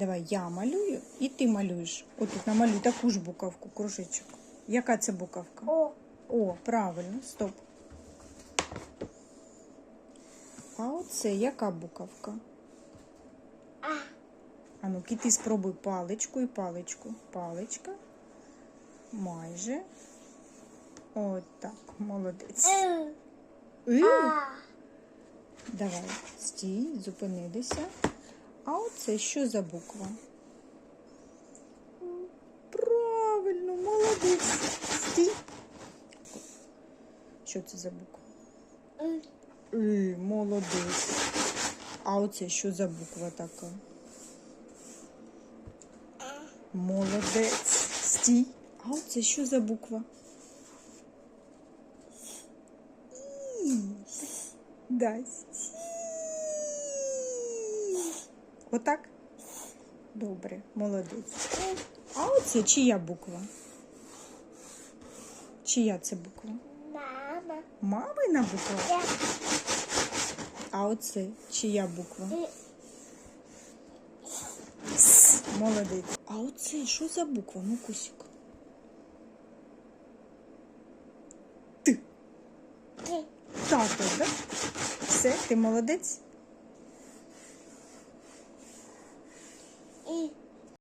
Давай я малюю і ти малюєш. Отут намалюй таку ж буковку, кружечок. Яка це буковка? О. О, правильно, стоп. А оце яка буковка? А. А ну ти спробуй паличку і паличку. Паличка. Майже. От так, молодець. М. Давай, стій, зупинилися. А оце що за буква? Правильно, молодець. Стій. Що це за буква? І, молодець. А оце що за буква така? Молодець. Стій. А оце що за буква? І. Да. Сі. Отак? Добре, молодець. А оце чия буква? Чия це буква? Мама. Мамина буква? А оце чия буква? С. Молодець. А оце що за буква, ну кусик? Ти. Тато, да? Все, ти молодець?